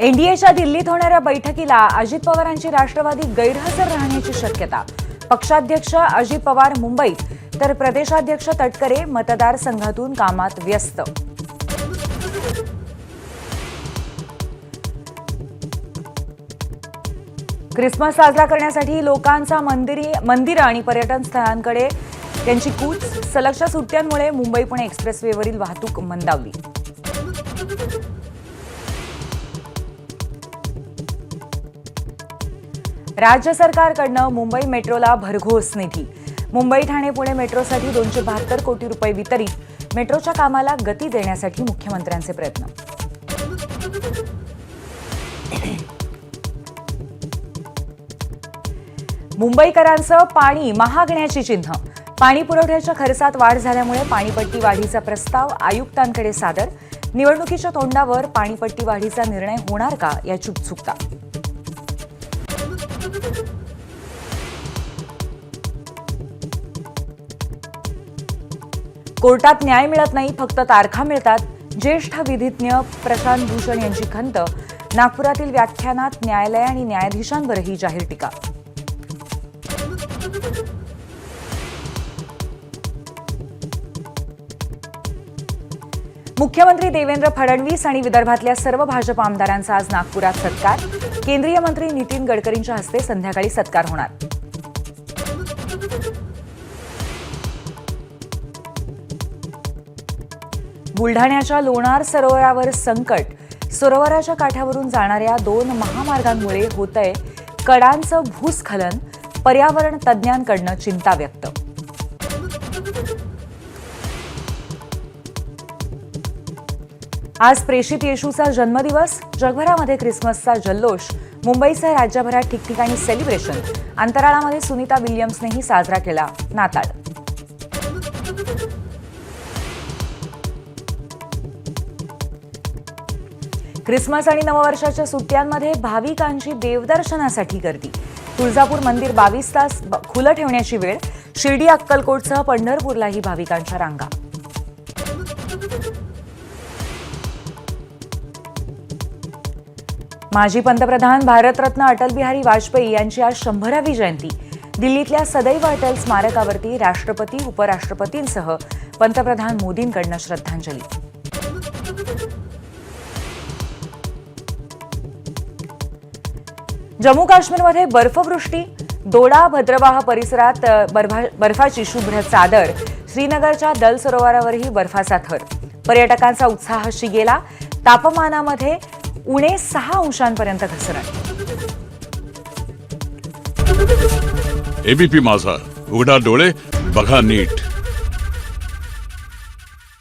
एनडीएच्या दिल्लीत होणाऱ्या बैठकीला अजित पवारांची राष्ट्रवादी गैरहजर राहण्याची शक्यता. पक्षाध्यक्ष अजित पवार मुंबईत तर प्रदेशाध्यक्ष तटकरे मतदारसंघातून कामात व्यस्त. ख्रिसमस साजरा करण्यासाठी लोकांचा मंदिरी मंदिरं आणि पर्यटन स्थळांकडे त्यांची कूच. सलगच्या सुट्ट्यांमुळे मुंबई पुणे एक्सप्रेसवेवरील वाहतूक मंदावली. राज्य सरकारकडनं मुंबई मेट्रोला भरघोस निधी. मुंबई ठाणे पुणे मेट्रोसाठी दोनशे बहात्तर कोटी रुपये वितरित मेट्रोच्या कामाला गती देण्यासाठी मुख्यमंत्र्यांचे प्रयत्न. मुंबईकरांचं पाणी महागण्याची चिन्ह. पाणी पुरवठ्याच्या खर्चात वाढ झाल्यामुळे पाणीपट्टी वाढीचा प्रस्ताव आयुक्तांकडे सादर. निवडणुकीच्या तोंडावर पाणीपट्टी वाढीचा निर्णय होणार का याची उत्सुकता. कोर्टात न्याय मिळत नाही फक्त तारखा मिळतात. ज्येष्ठ विधिज्ञ प्रशांत भूषण यांची खंत. नागपुरातील व्याख्यानात न्यायालय आणि न्यायाधीशांवरही जाहीर टीका. मुख्यमंत्री देवेंद्र फडणवीस आणि विदर्भातल्या सर्व भाजप आमदारांचा आज नागपुरात सत्कार. केंद्रीय मंत्री नितीन गडकरींच्या हस्ते संध्याकाळी सत्कार होणार. बुलढाण्याच्या लोणार सरोवरावर संकट. सरोवराच्या काठावरून जाणाऱ्या दोन महामार्गांमुळे होतंय कडांचं भूस्खलन पर्यावरण तज्ज्ञांकडनं चिंता व्यक्त. आज प्रेषित येशूचा जन्मदिवस जगभरामध्ये ख्रिसमसचा जल्लोष मुंबईसह राज्यभरात ठिकठिकाणी सेलिब्रेशन अंतराळामध्ये सुनीता विल्यम्सनेही साजरा केला नाताळ. ख्रिसमस आणि नववर्षाच्या सुट्ट्यांमध्ये भाविकांची देवदर्शनासाठी गर्दी. तुळजापूर मंदिर बावीस तास खुलं ठेवण्याची वेळ शिर्डी अक्कलकोटसह पंढरपूरलाही भाविकांच्या रांगा. माजी पंतप्रधान भारतरत्न अटल बिहारी वाजपेयी यांची आज शंभरावी जयंती. दिल्लीतल्या सदैव अटल स्मारकावरती राष्ट्रपती उपराष्ट्रपतींसह पंतप्रधान मोदींकडनं श्रद्धांजली. जम्मू काश्मीरमध्ये बर्फवृष्टी दोडा भद्रवाह परिसरात बर्फा बर्फाची शुभ्र चादर श्रीनगरच्या दल सरोवरावरही बर्फाचा थर. पर्यटकांचा उत्साह शिगेला. तापमानामध्ये उणे सहा अंशांपर्यंत घसरण. एबीपी माझा. उघडा डोळे बघा नीट.